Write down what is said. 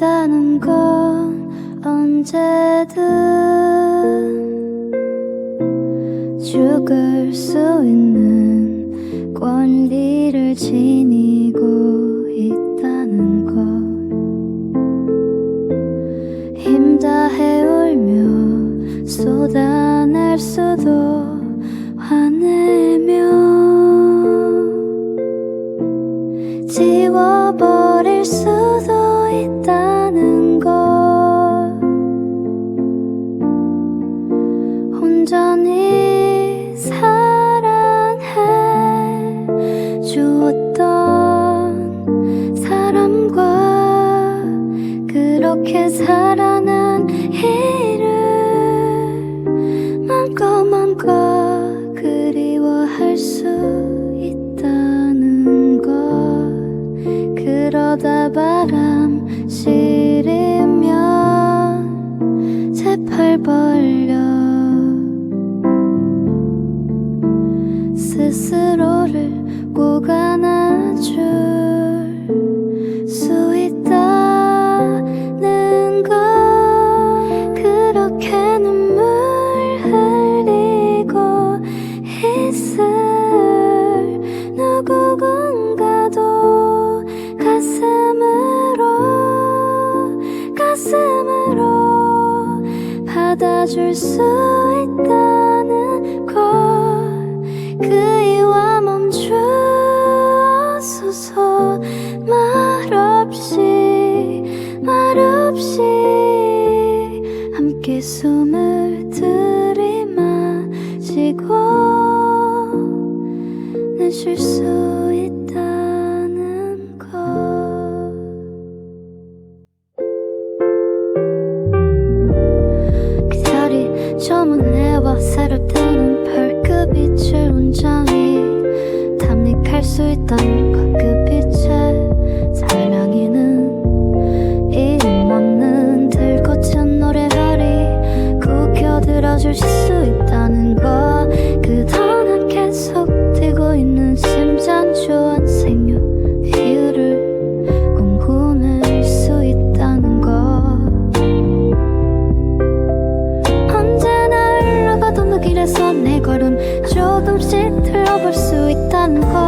있다는 건 언제든 죽을 수 있는 권리를 지니고 있다는 것 힘 다 해울며 쏟아낼 수도 지워버릴 수도 있다는 걸. 온전히 살 어쩌다 바람 시리면 제팔 벌려. 받아줄 수 있다는 걸 그이와 멈추어서 말없이 말없이 함께 숨을 들이마시고 내쉴 수 있다 저문해와 새롭다는 별그 빛을 온전히 담립할 수 있다는 과급이 dan kau